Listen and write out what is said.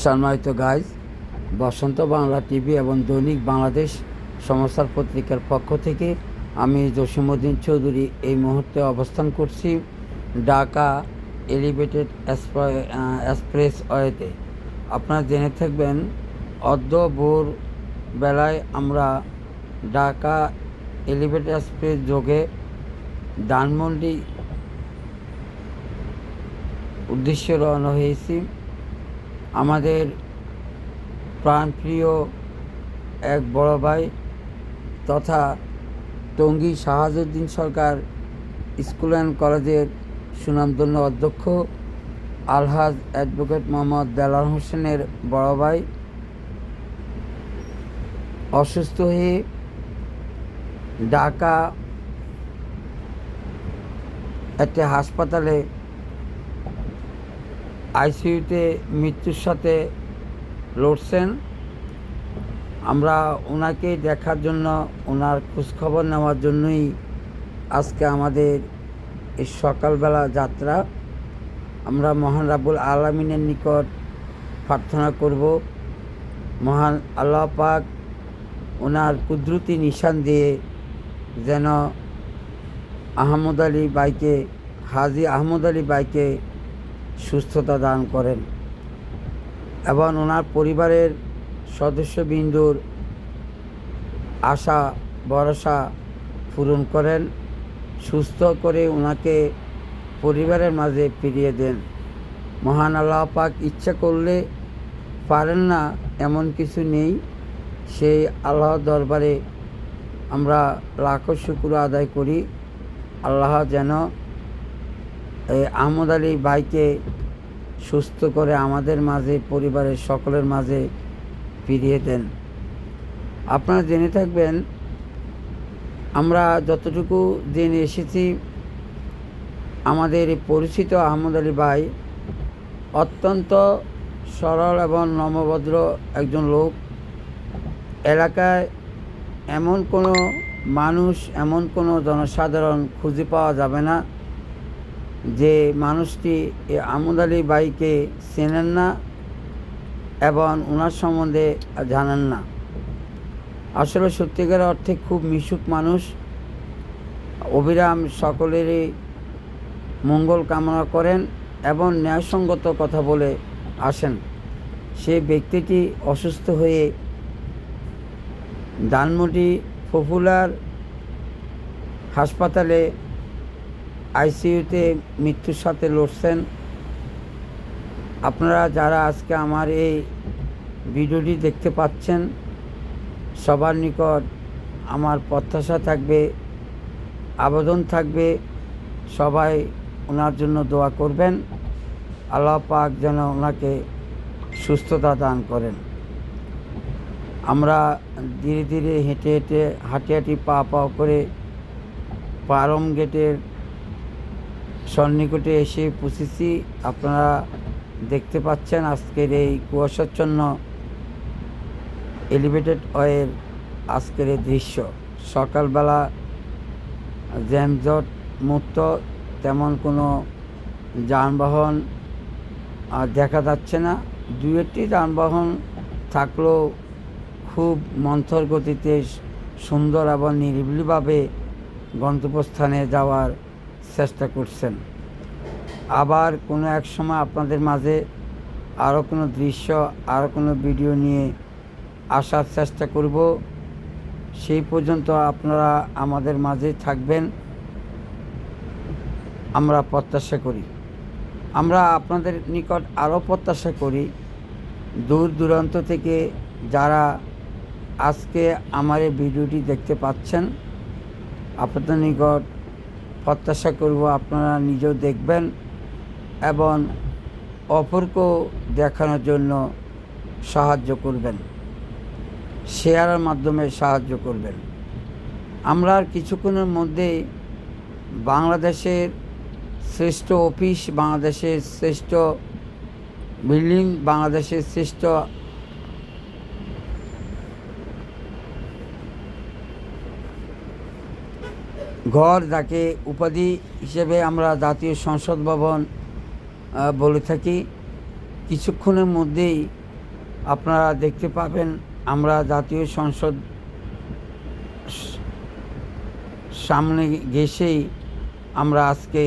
সম্মানিত গাইজ বসন্ত বাংলা টিভি এবং দৈনিক বাংলাদেশ সমাচার পত্রিকার পক্ষ থেকে আমি জসিমুদ্দিন চৌধুরী এই মুহূর্তে অবস্থান করছি ঢাকা এলিভেটেড এক্সপ্রেস ওয়েতে আপনারা জেনে থাকবেন, অর্ধ ভোর বেলায় আমরা ঢাকা এলিভেটেড এক্সপ্রেস যোগে ধানমন্ডি উদ্দেশ্যে রওনা হয়েছি। আমাদের প্রাণপ্রিয় এক বড় ভাই তথা টঙ্গী শাহাজুদ্দিন সরকার স্কুল অ্যান্ড কলেজের সুনামধন্য অধ্যক্ষ, আলহাজ অ্যাডভোকেট মোহাম্মদ দেলার হোসেনের বড় ভাই। অসুস্থ হয়ে ঢাকা একটি হাসপাতালে আইসিইউতে মৃত্যুর সাথে লড়ছেন। আমরা ওনাকে দেখার জন্য, ওনার খোঁজখবর নেওয়ার জন্যই আজকে আমাদের এই সকালবেলা যাত্রা। আমরা মহান রাবুল আলমিনের নিকট প্রার্থনা করব। মহান আল্লাহ পাক ওনার কুদরতি নিশান দিয়ে যেন আহমদ আলী বাইকে হাজি আহমদ আলী বাইকে সুস্থতা দান করেন এবং ওনার পরিবারের সদস্যবৃন্দুর আশা, ভরসা পূরণ করেন, সুস্থ করে ওনাকে পরিবারের মাঝে ফিরিয়ে দেন। মহান আল্লাহ পাক ইচ্ছা করলে পারেন না, এমন কিছু নেই। সেই আল্লাহ দরবারে আমরা লাখো শুক্র আদায় করি। আল্লাহ যেন এই আহমদ আলী ভাইকে সুস্থ করে আমাদের মাঝে, পরিবারের সকলের মাঝে ফিরিয়ে দেন। আপনারা জেনে থাকবেন, আমরা যতটুকু জেনে এসেছি, আমাদের পরিচিত আহমদ আলী ভাই অত্যন্ত সরল এবং নম্রভদ্র একজন লোক। এলাকায় এমন কোনো মানুষ, এমন কোনো জনসাধারণ খুঁজে পাওয়া যাবে না। যে মানুষটি আমদ আলী বাইকে চেনেন না এবং ওনার সম্বন্ধে জানেন না। আসলে সত্যিকার অর্থে খুব মিশুক মানুষ। অবিরাম সকলেরই মঙ্গল কামনা করেন এবং ন্যায়সঙ্গত কথা বলে আসেন। সে ব্যক্তিটি অসুস্থ হয়ে ধানমন্ডি পপুলার হাসপাতালে আইসিইউতে মৃত্যুর সাথে লড়ছেন। আপনারা যারা আজকে আমার এই ভিডিওটি দেখতে পাচ্ছেন, সবার নিকট আমার প্রত্যাশা থাকবে, আবেদন থাকবে। সবাই ওনার জন্য দোয়া করবেন। আল্লাহ পাক যেন ওনাকে সুস্থতা দান করেন। আমরা ধীরে ধীরে হেঁটে হেঁটে হাঁটি হাঁটি পা পা করে পারম গেটের সন্নিকটে এসে পৌঁছেছি। আপনারা দেখতে পাচ্ছেন আজকের এই কুয়াশাচ্ছন্ন এলিভেটেড ওয়ের আজকের এই দৃশ্য। সকালবেলা জ্যামজট মুক্ত, তেমন কোনো যানবাহন দেখা যাচ্ছে না। দু একটি যানবাহন থাকলেও খুব মন্থর গতিতে সুন্দর এবং নিরিবিলিভাবে গন্তব্যস্থানে যাওয়ার চেষ্টা করছেন। আবার কোনো এক সময় আপনাদের মাঝে আরও কোনো দৃশ্য আরও কোনো ভিডিও নিয়ে আসার চেষ্টা করব। সেই পর্যন্ত আপনারা আমাদের মাঝে থাকবেন। আমরা প্রত্যাশা করি। আমরা আপনাদের নিকট আরও প্রত্যাশা করি। দূর দূরান্ত থেকে যারা আজকে আমার এই ভিডিওটি দেখতে পাচ্ছেন, আপনাদের নিকট প্রত্যাশা করব আপনারা নিজেও দেখবেন এবং অপরকেও দেখানোর জন্য সাহায্য করবেন, শেয়ারের মাধ্যমে সাহায্য করবেন। আমরা আর কিছুক্ষণের মধ্যেই বাংলাদেশের শ্রেষ্ঠ অফিস, বাংলাদেশের শ্রেষ্ঠ বিল্ডিং, বাংলাদেশের শ্রেষ্ঠ ঘর যাকে উপাধি হিসেবে আমরা জাতীয় সংসদ ভবন বলে থাকি। কিছুক্ষণের মধ্যেই আপনারা দেখতে পাবেন আমরা জাতীয় সংসদ সামনে গেছেই আমরা আজকে